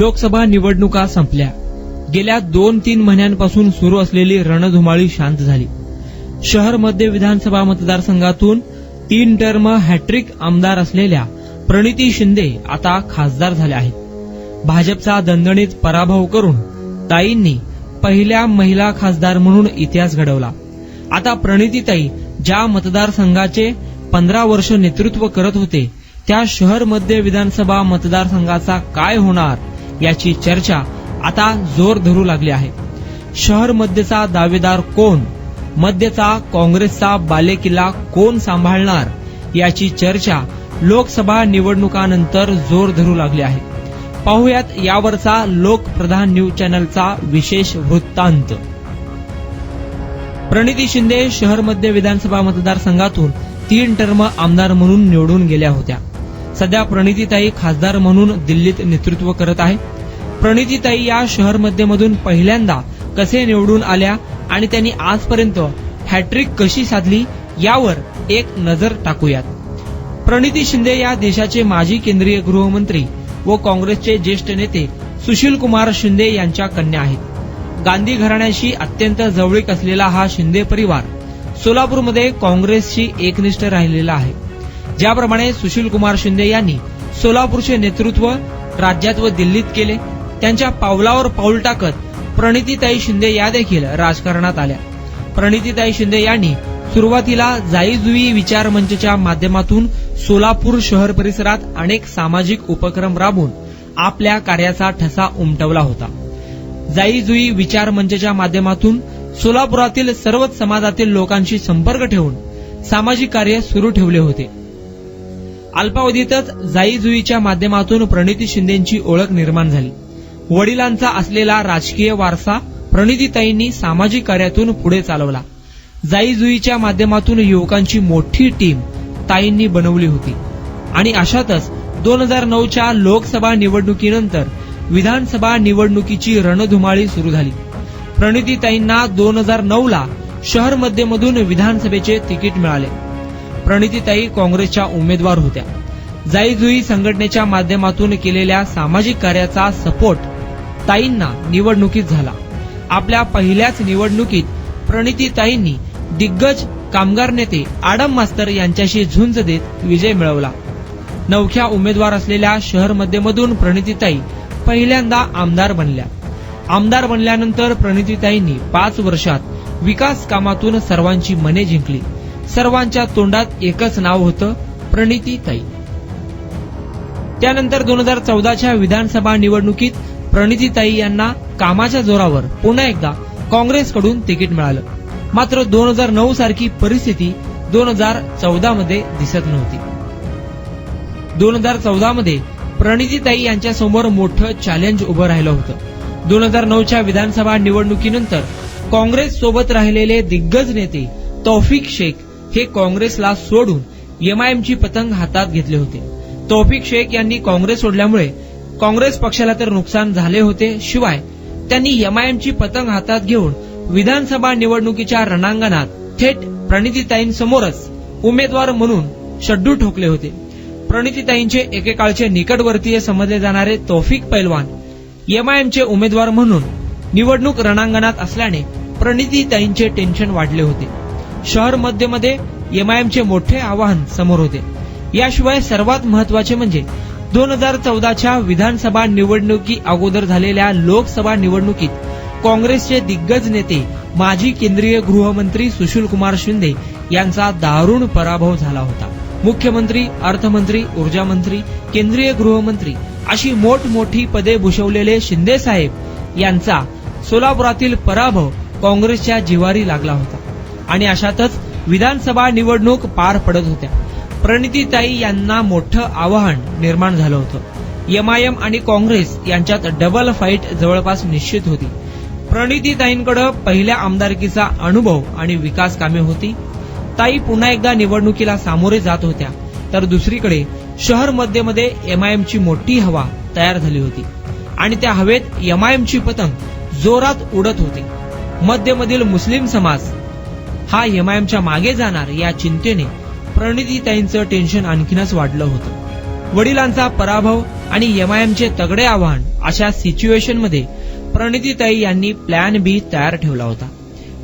लोकसभा निवडणुका संपल्या. गेल्या दोन तीन महिन्यांपासून सुरू असलेली रणधुमाळी शांत झाली. शहर मध्य विधानसभा मतदारसंघातून तीन टर्म हॅट्रिक आमदार असलेल्या प्रणिती शिंदे आता खासदार झाल्या आहेत. भाजपचा दणदणीत पराभव करून ताईंनी पहिल्या महिला खासदार म्हणून इतिहास घडवला. आता प्रणितीताई ज्या मतदारसंघाचे पंधरा वर्ष नेतृत्व करत होते त्या शहर मध्य विधानसभा मतदारसंघाचा काय होणार? याची चर्चा आता जोर धरू लागली आहे. शहर मध्यचा दावेदार कोण? मध्यचा काँग्रेसचा बालेकिल्ला कोण सांभाळणार? याची चर्चा लोकसभा निवडणुकानंतर जोर धरू लागली आहे. पाहुयात यावरचा लोकप्रधान न्यूज चॅनलचा विशेष वृत्तांत. प्रणिती शिंदे शहर मध्य विधानसभा मतदारसंघातून तीन टर्म आमदार म्हणून निवडून गेल्या होत्या. सध्या प्रणितीताई खासदार म्हणून दिल्लीत नेतृत्व करत आहे. प्रणितीताई या शहर मध्यमधून पहिल्यांदा कसे निवडून आल्या आणि त्यांनी आजपर्यंत हॅट्रिक कशी साधली यावर एक नजर टाकूयात. प्रणिती शिंदे या देशाचे माजी केंद्रीय गृहमंत्री व काँग्रेसचे ज्येष्ठ नेते सुशील कुमार शिंदे यांच्या कन्या आहेत. गांधी घराण्याशी अत्यंत जवळीक असलेला हा शिंदे परिवार सोलापूरमध्ये काँग्रेसशी एकनिष्ठ राहिलेला आहे. ज्याप्रमाणे सुशील कुमार शिंदे यांनी सोलापूरचे नेतृत्व राज्यात व दिल्लीत केले त्यांच्या पावलावर पाऊल टाकत प्रणितीताई शिंदे या देखील राजकारणात आल्या. प्रणितीताई शिंदे यांनी सुरुवातीला जाईजुई विचार मंचच्या माध्यमातून सोलापूर शहर परिसरात अनेक सामाजिक उपक्रम राबवून आपल्या कार्याचा ठसा उमटवला होता. जाईजुई विचार मंचच्या माध्यमातून सोलापुरातील सर्वच समाजातील लोकांशी संपर्क ठेवून सामाजिक कार्य सुरू ठेवले होते. अल्पावधीतच जाईजुईच्या माध्यमातून प्रणिती शिंदेची ओळख निर्माण झाली. वडिलांचा असलेला राजकीय वारसा प्रणितीताईंनी सामाजिक कार्यातून पुढे चालवला. जाईजुईच्या माध्यमातून युवकांची मोठी टीम ताईंनी बनवली होती. आणि अशातच दोन हजार नऊच्या लोकसभा निवडणुकीनंतर विधानसभा निवडणुकीची रणधुमाळी सुरू झाली. प्रणितीताईंना दोन हजार नऊ ला शहर मध्यमधून विधानसभेचे तिकीट मिळाले. प्रणितीताई काँग्रेसच्या उमेदवार होत्या. जाईजुई संघटनेच्या माध्यमातून केलेल्या सामाजिक कार्याचा सपोर्ट ताईंना निवडणुकीत झाला. आपल्या पहिल्याच निवडणुकीत प्रणितीताईंनी दिग्गज कामगार नेते आडम मास्तर यांच्याशी झुंज देत विजय मिळवला. नवख्या उमेदवार असलेल्या शहर मध्यमधून प्रणितीताई पहिल्यांदा आमदार बनल्या. आमदार बनल्यानंतर प्रणितीताईंनी पाच वर्षात विकास कामातून सर्वांची मने जिंकली. सर्वांच्या तोंडात एकच नाव होतं प्रणितीताई. त्यानंतर दोन हजार चौदाच्या विधानसभा निवडणुकीत प्रणितीताई यांना कामाच्या जोरावर पुन्हा एकदा काँग्रेसकडून तिकीट मिळालं. मात्र दोन हजार नऊ सारखी परिस्थिती दोन हजार चौदा मध्ये दिसत नव्हती. दोन हजार चौदा मध्ये प्रणितीताई यांच्या समोर मोठं चॅलेंज उभं राहिलं होतं. दोन हजार नऊच्या विधानसभा निवडणुकीनंतर काँग्रेस सोबत राहिलेले दिग्गज नेते तौफिक शेख हे काँग्रेसला सोडून एमआयएमची पतंग हातात घेतले होते. तौफिक शेख यांनी काँग्रेस सोडल्यामुळे काँग्रेस पक्षाला तर नुकसान झाले होते. शिवाय त्यांनी एमआयएमची पतंग हातात घेऊन विधानसभा निवडणुकीच्या रणांगणात थेट प्रणितीताईंसमोरच उमेदवार म्हणून शड्डू ठोकले होते. प्रणितीताईंचे एकेकाळचे निकटवर्तीय समजले जाणारे तौफिक पैलवान एमआयएमचे उमेदवार म्हणून निवडणूक रणांगणात असल्याने प्रणितीताईंचे टेन्शन वाढले होते. शहर मध्यमध्ये एमआयएमचे मोठे आव्हान समोर होते. याशिवाय सर्वात महत्त्वाचे म्हणजे दोन हजार चौदाच्या विधानसभा निवडणुकी अगोदर झालेल्या लोकसभा निवडणुकीत काँग्रेसचे दिग्गज नेते माजी केंद्रीय गृहमंत्री सुशील कुमार शिंदे यांचा दारुण पराभव झाला होता. मुख्यमंत्री अर्थमंत्री ऊर्जा मंत्री केंद्रीय गृहमंत्री अशी मोठमोठी पदे भूषवलेले शिंदे साहेब यांचा सोलापुरातील पराभव काँग्रेसच्या जिवारी लागला होता. आणि अशातच विधानसभा निवडणूक पार पडत होत्या. प्रणितीताई यांना मोठं आव्हान निर्माण झालं होतं. एमआयएम आणि काँग्रेस यांच्यात डबल फाईट जवळपास निश्चित होती. प्रणितीताईंकडे पहिल्या आमदारकीचा अनुभव आणि विकास कामे होती. ताई पुन्हा एकदा निवडणुकीला सामोरे जात होत्या. तर दुसरीकडे शहर मध्यमध्ये एमआयएमची मोठी हवा तयार झाली होती. आणि त्या हवेत एमआयएमची पतंग जोरात उडत होती. मध्यमधील मुस्लिम समाज हा एमआयएमच्या मागे जाणार या चिंतेने प्रणितीताईंचं टेन्शन आणखीनच वाढलं होतं. वडिलांचा पराभव आणि एमआयएमचे तगडे आव्हान अशा सिच्युएशनमध्ये प्रणितीताई यांनी प्लॅन बी तयार ठेवला होता.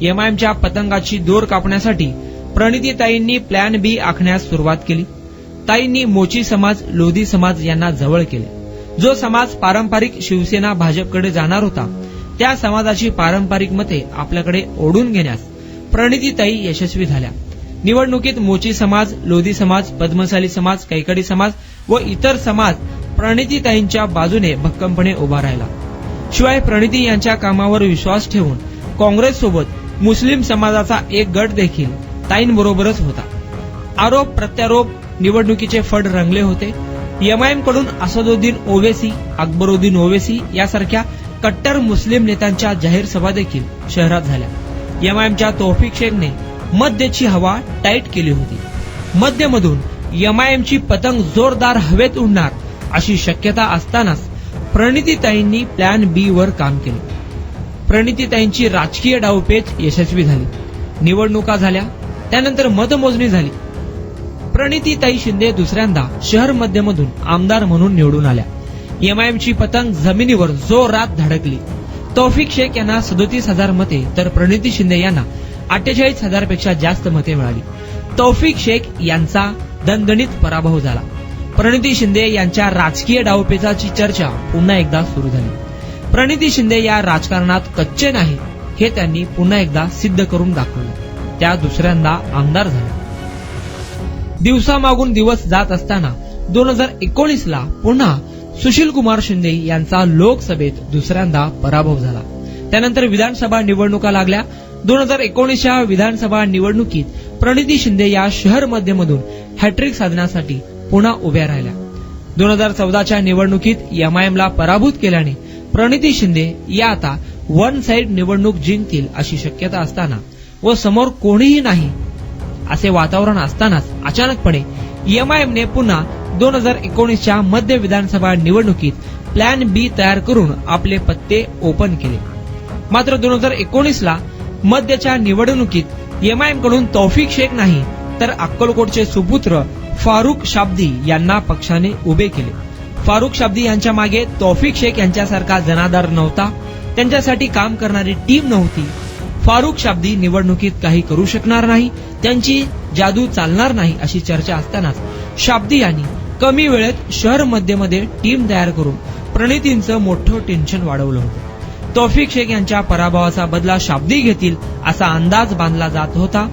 एमआयएमच्या पतंगाची दोर कापण्यासाठी प्रणितीताईंनी प्लॅन बी आखण्यास सुरुवात केली. ताईंनी मोची समाज लोधी समाज यांना जवळ केले. जो समाज पारंपरिक शिवसेना भाजपकडे जाणार होता त्या समाजाची पारंपरिक मते आपल्याकडे ओढून घेण्यास प्रणितीताई यशस्वी झाल्या. निवडणुकीत मोची समाज लोधी समाज पद्मशाली समाज कैकडी समाज व इतर समाज प्रणितीताईंच्या बाजूने भक्कमपणे उभा राहिला. शिवाय प्रणिती यांच्या कामावर विश्वास ठेवून काँग्रेस सोबत मुस्लिम समाजाचा एक गट देखील ताईंबरोबरच होता. आरोप प्रत्यारोप निवडणुकीचे फड रंगले होते. एमआयएमकडून असदुद्दीन ओवेसी अकबरुद्दीन ओवेसी यासारख्या कट्टर मुस्लिम नेत्यांच्या जाहीर सभा देखील शहरात झाल्या. एमआयएमच्या तोफिक शेखने मध्यची हवा टाईट केली होती. मध्यमधून एमआयएमची पतंग जोरदार हवेत उडणार अशी शक्यता असतानाच प्रणितीताईंनी प्लॅन बी वर काम केले. प्रणितीताईंची राजकीय डावपेच यशस्वी झाली. निवडणुका झाल्या त्यानंतर मतमोजणी झाली. प्रणितीताई शिंदे दुसऱ्यांदा शहर मध्यमधून आमदार म्हणून निवडून आल्या. एमआयएमची पतंग जमिनीवर जोरात धडकली. तौफिक शेख यांना सदोतीस हजार मते तर प्रणिती शिंदे यांना अठ्ठेचाळीस हजारपेक्षा जास्त मते मिळाली. तौफिक शेख यांचा दणदणीत पराभव झाला. प्रणिती शिंदे यांच्या राजकीय डावपेचाची चर्चा पुन्हा एकदा सुरू झाली. प्रणिती शिंदे या राजकारणात कच्चे नाही हे त्यांनी पुन्हा एकदा सिद्ध करून दाखवलं. त्या दुसऱ्यांदा आमदार झाल्या. दिवसामागून दिवस जात असताना दोन हजार एकोणीस ला पुन्हा सुशील कुमार शिंदे यांचा लोकसभेत दुसऱ्यांदा पराभव झाला. त्यानंतर विधानसभा निवडणुका लागल्या. दोन हजार एकोणीसच्या विधानसभा निवडणुकीत प्रणिती शिंदे या शहर मध्यमधून हॅट्रिक साधण्यासाठी पुन्हा उभ्या राहिल्या. दोन हजार चौदाच्या निवडणुकीत एमआयएमला पराभूत केल्याने प्रणिती शिंदे या आता वन साइड निवडणूक जिंकतील अशी शक्यता असताना व समोर कोणीही नाही असे वातावरण असतानाच अचानकपणे एमआयएमने पुन्हा दोन हजार एकोणीसच्या मध्य विधानसभा निवडणुकीत प्लॅन बी तयार करून आपले पत्ते ओपन केले. मात्र दोन हजार एकोणीसला मध्यच्या निवडणुकीत एमआयएमकडून तौफिक शेख नाही तर अक्कलकोटचे सुपुत्र फारुख शाब्दी यांना पक्षाने उभे केले. फारुख शाब्दी यांच्या मागे तौफिक शेख यांच्यासारखा जनाधार नव्हता त्यांच्यासाठी काम करणारी टीम नव्हती. फारुख शाब्दी निवडणुकीत काही करू शकणार नाही त्यांची जादू चालणार नाही अशी चर्चा असतानाच शाब्दी यांनी कमी वेळेत शहर मध्यमध्ये टीम तयार करून प्रणितींचं मोठं टेन्शन वाढवलं होतं. तौफिक शेख यांच्या पराभवाचा बदला शाब्दी घेतील असा अंदाज बांधला जात होता.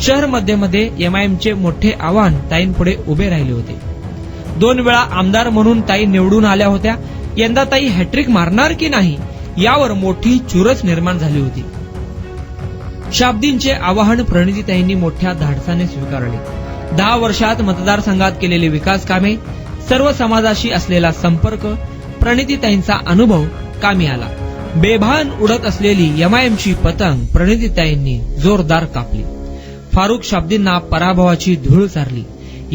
शहर मध्यमध्ये एमआयएमचे मोठे आव्हान ताईंपुढे उभे राहिले होते. दोन वेळा आमदार म्हणून ताई निवडून आल्या होत्या. यंदा ताई हॅट्रिक मारणार की नाही यावर मोठी चुरस निर्माण झाली होती. शाब्दींचे आवाहन प्रणितीताईंनी मोठ्या धाडसाने स्वीकारले. दहा वर्षात मतदारसंघात केलेली विकास कामे सर्व समाजाशी असलेला संपर्क प्रणितीताईंचा अनुभव कामी आला. बेभान उडत असलेली एमआयएमची पतंग प्रणितीताईंनी जोरदार कापली. फारुख शाब्दींना पराभवाची धूळ चारली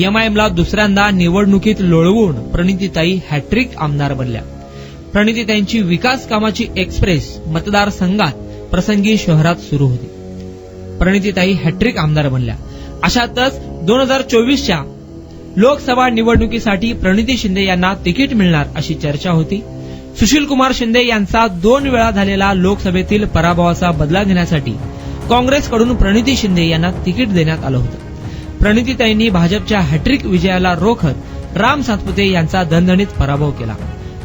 एमआयएमला दुसऱ्यांदा निवडणुकीत लोळवून प्रणितीताई हॅट्रिक आमदार बनल्या. प्रणितीताईंची विकास कामाची एक्सप्रेस मतदारसंघात प्रसंगी शहरात सुरू होती. प्रणितीताई हॅट्रिक आमदार बनल्या. अशातच दोन हजार चोवीसच्या लोकसभा निवडणुकीसाठी प्रणिती शिंदे यांना तिकीट मिळणार अशी चर्चा होती. सुशील कुमार शिंदे यांचा दोन वेळा झालेला लोकसभेतील पराभवाचा बदला घेण्यासाठी काँग्रेसकडून प्रणिती शिंदे यांना तिकीट देण्यात आलं होतं. प्रणितीताईंनी भाजपच्या हॅट्रिक विजयाला रोखत राम सातपुते यांचा दणदणीत पराभव केला.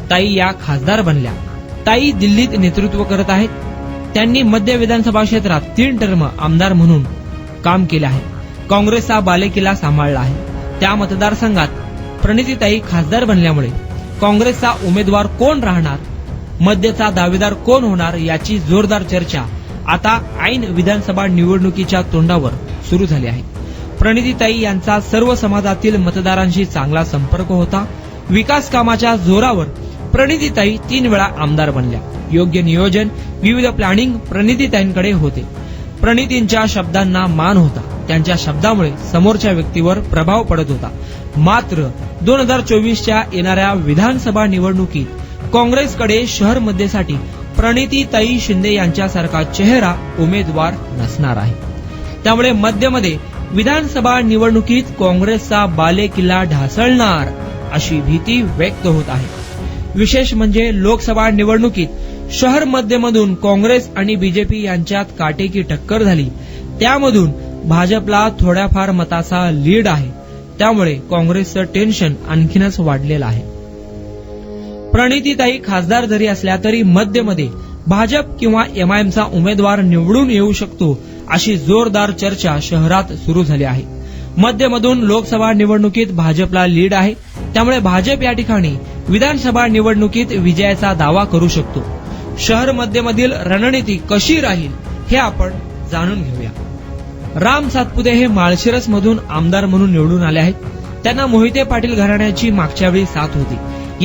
ताई या खासदार बनल्या. ताई दिल्लीत नेतृत्व करत आहेत. त्यांनी मध्य विधानसभा क्षेत्रात तीन टर्म आमदार म्हणून काम केले आहे. काँग्रेसचा बालेकिल्ला सांभाळला आहे. त्या मतदारसंघात प्रणितीताई खासदार बनल्यामुळे काँग्रेसचा उमेदवार कोण राहणार? मध्यचा दावेदार कोण होणार याची जोरदार चर्चा आता ऐन विधानसभा निवडणुकीच्या तोंडावर सुरू झाली आहे. प्रणितीताई यांचा सर्व समाजातील मतदारांशी चांगला संपर्क होता. विकास कामाच्या जोरावर प्रणितीताई तीन वेळा आमदार बनल्या. योग्य नियोजन विविध प्लॅनिंग प्रणितीताईंकडे होते. प्रणितींच्या शब्दांना मान होता. त्यांच्या शब्दामुळे समोरच्या व्यक्तीवर प्रभाव पडत होता. मात्र दोन हजार चोवीसच्या येणाऱ्या विधानसभा निवडणुकीत काँग्रेसकडे शहर मध्येसाठी प्रणितीताई शिंदे यांच्यासारखा चेहरा उमेदवार नसणार आहे. त्यामुळे मध्यमध्ये विधानसभा निवडणुकीत काँग्रेसचा बालेकिल्ला ढासळणार अशी भीती व्यक्त होत आहे. विशेष म्हणजे लोकसभा निवडणुकीत शहर मध्यमधून काँग्रेस आणि बीजेपी यांच्यात काटेकी टक्कर झाली. त्यामधून भाजपला थोड्याफार मताचा लीड आहे. त्यामुळे काँग्रेसचं टेन्शन आणखीनच वाढलेलं आहे. प्रणितीताई खासदार जरी असल्या तरी मध्यमध्ये भाजप किंवा एमआयएमचा उमेदवार निवडून येऊ शकतो अशी जोरदार चर्चा शहरात सुरू झाली आहे. मध्यमधून लोकसभा निवडणुकीत भाजपला लीड आहे. त्यामुळे भाजप या ठिकाणी विधानसभा निवडणुकीत विजयाचा दावा करू शकतो. शहर मध्यमधील रणनीती कशी राहील हे आपण जाणून घेऊया. राम सातपुते हे माळशिरस मधून आमदार म्हणून निवडून आले आहेत. त्यांना मोहिते पाटील घराण्याची मागच्या वेळी साथ होती.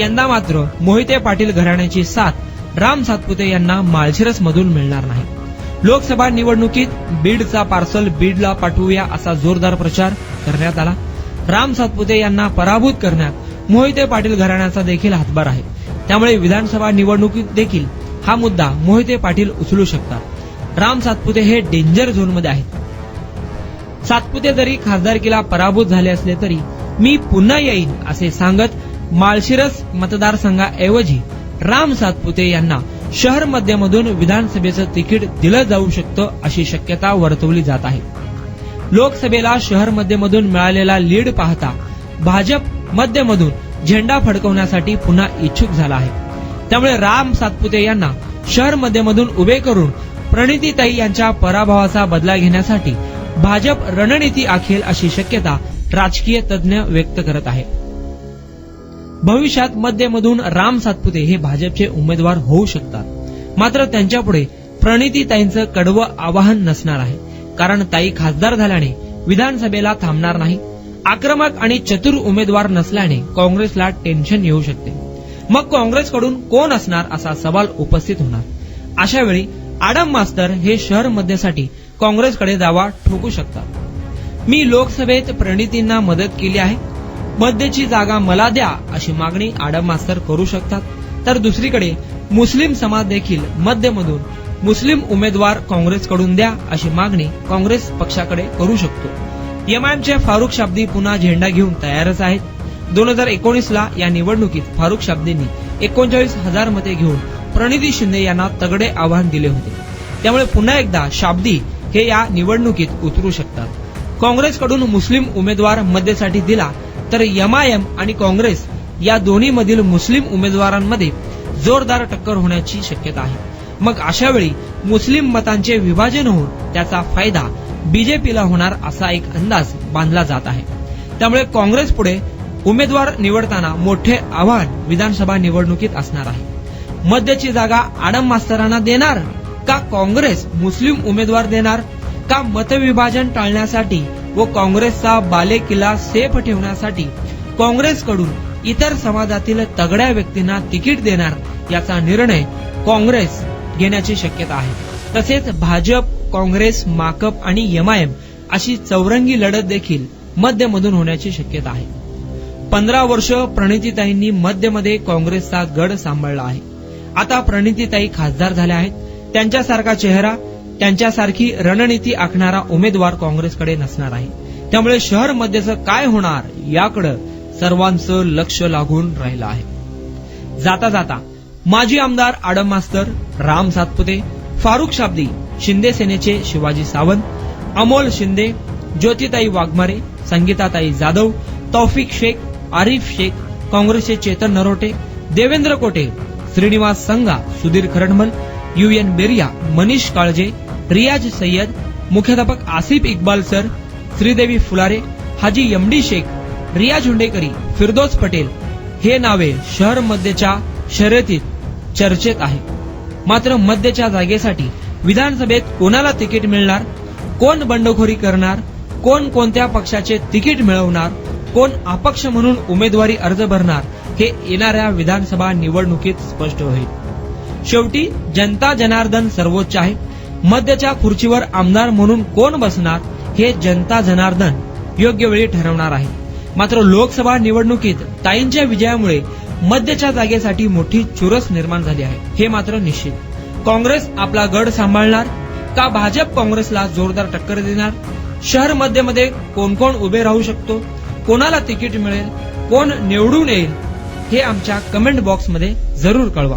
यंदा मात्र मोहिते पाटील घराण्याची साथ राम सातपुते यांना माळशिरस मधून मिळणार नाही. लोकसभा निवडणुकीत बीडचा पार्सल बीडला पाठवूया असा जोरदार प्रचार करण्यात आला. राम सातपुते यांना पराभूत करण्यात मोहिते पाटील घराण्याचा देखील हातभार आहे. त्यामुळे विधानसभा निवडणुकीत देखील हा मुद्दा मोहिते पाटील उचलू शकतात. राम सातपुते हे डेंजर झोनमध्ये आहेत. सातपुते जरी खासदारकीला पराभूत झाले असले तरी मी पुन्हा येईन असे सांगत माळशिरस मतदारसंघाऐवजी राम सातपुते यांना शहर मध्यमधून विधानसभेचं तिकीट दिलं जाऊ शकतं अशी शक्यता वर्तवली जात आहे. लोकसभेला शहर मध्यमधून मिळालेला लीड पाहता भाजप मध्यमधून झेंडा फडकवण्यासाठी पुन्हा इच्छुक झाला आहे. त्यामुळे राम सातपुते यांना शहर मध्यमधून उभे करून प्रणितीताई यांच्या पराभवाचा बदला घेण्यासाठी भाजप रणनीती आखेल अशी शक्यता राजकीय तज्ज्ञ व्यक्त करत आहे भविष्यात मध्यमधून राम सातपुते हे भाजपचे उमेदवार होऊ शकतात. मात्र त्यांच्यापुढे प्रणितीताईंचं कडवं आवाहन नसणार आहे. कारण ताई खासदार झाल्याने विधानसभेला थांबणार नाही. आक्रमक आणि चतुर उमेदवार नसल्याने काँग्रेसला टेन्शन येऊ शकते. मग काँग्रेसकडून कोण असणार असा सवाल उपस्थित होणार? अशा वेळी आडम मास्तर हे शहर मध्यसाठी काँग्रेसकडे दावा ठोकू शकतात. मी लोकसभेत प्रणितींना मदत केली आहे. मध्यची जागा मला द्या अशी मागणी आडम मास्तर करू शकतात. तर दुसरीकडे मुस्लिम समाज देखील मध्यमधून मुस्लिम उमेदवार काँग्रेसकडून द्या अशी मागणी काँग्रेस पक्षाकडे करू शकतो. एमआयएमचे फारुख शाब्दी पुन्हा झेंडा घेऊन तयारच आहेत. दोन हजार एकोणीसला या निवडणुकीत फारुख शाब्दींनी एकोणचाळीस हजार मते घेऊन प्रणिती शिंदे यांना तगडे आव्हान दिले होते. त्यामुळे पुन्हा एकदा शाब्दी हे या निवडणुकीत उतरू शकतात. काँग्रेसकडून मुस्लिम उमेदवार मध्यसाठी दिला तर एमआयएम आणि काँग्रेस या दोन्ही मधील मुस्लिम उमेदवारांमध्ये जोरदार टक्कर होण्याची शक्यता आहे. मग अशा वेळी मुस्लिम मतांचे विभाजन होऊन त्याचा फायदा बीजेपीला होणार असा एक अंदाज बांधला जात आहे. त्यामुळे काँग्रेस पुढे उमेदवार निवडताना मोठे आव्हान विधानसभा निवडणुकीत असणार आहे. मध्यची जागा आडम मास्तरांना देणार का काँग्रेस मुस्लिम उमेदवार देणार? का मतविभाजन टाळण्यासाठी व काँग्रेसचा बालेकिल्ला सेफ ठेवण्यासाठी काँग्रेसकडून इतर समाजातील तगड्या व्यक्तींना तिकीट देणार याचा निर्णय काँग्रेस घेण्याची शक्यता आहे. तसेच भाजप काँग्रेस माकप आणि एमआयएम अशी चौरंगी लढत देखील मध्यमधून होण्याची शक्यता आहे. पंधरा वर्ष प्रणितीताईंनी मध्यमध्ये काँग्रेसचा गड सांभाळला आहे. आता प्रणितीताई खासदार झाल्या आहेत. त्यांच्यासारखा चेहरा त्यांच्यासारखी रणनीती आखणारा उमेदवार काँग्रेसकडे नसणार आहे. त्यामुळे शहर मध्यचं काय होणार याकडं सर्वांचं लक्ष लागून राहिलं आहे. जाता जाता माजी आमदार आडम मास्तर राम सातपुते फारुख शाब्दी शिंदे सेनेचे शिवाजी सावंत अमोल शिंदे ज्योतिताई वाघमारे संगीताताई जाधव तौफिक शेख आरिफ शेख काँग्रेसचे चेतन नरोटे देवेंद्र कोटे श्रीनिवास संगा सुधीर खरडमल यू एन बेरिया मनीष काळजे रियाज सय्यद मुख्याध्यापक आसिफ इक्बाल सर श्रीदेवी फुलारे हाजी यमडी शेख रिया झुंडेकरी फिरदोस पटेल हे नावे शहर मध्यच्या शर्यतीत चर्चेत आहे मात्र मध्यच्या जागेसाठी विधानसभेत कोणाला तिकीट मिळणार? कोण बंडखोरी करणार? कोण कोणत्या पक्षाचे तिकीट मिळवणार? कोण अपक्ष म्हणून उमेदवारी अर्ज भरणार? हे येणाऱ्या विधानसभा निवडणुकीत स्पष्ट होईल. शेवटी जनता जनार्दन सर्वोच्च आहे. मध्यच्या खुर्चीवर आमदार म्हणून कोण बसणार हे जनता जनार्दन योग्य वेळी ठरवणार आहे. मात्र लोकसभा निवडणुकीत ताईंच्या विजयामुळे मध्यच्या जागेसाठी मोठी चुरस निर्माण झाली आहे हे मात्र निश्चित. काँग्रेस आपला गड सांभाळणार का भाजप काँग्रेसला जोरदार टक्कर देणार? शहर मध्यमध्ये कोण कोण उभे राहू शकतो? कोणाला तिकीट मिळेल? कोण निवडून येईल? हे आमच्या कमेंट बॉक्समध्ये जरूर कळवा.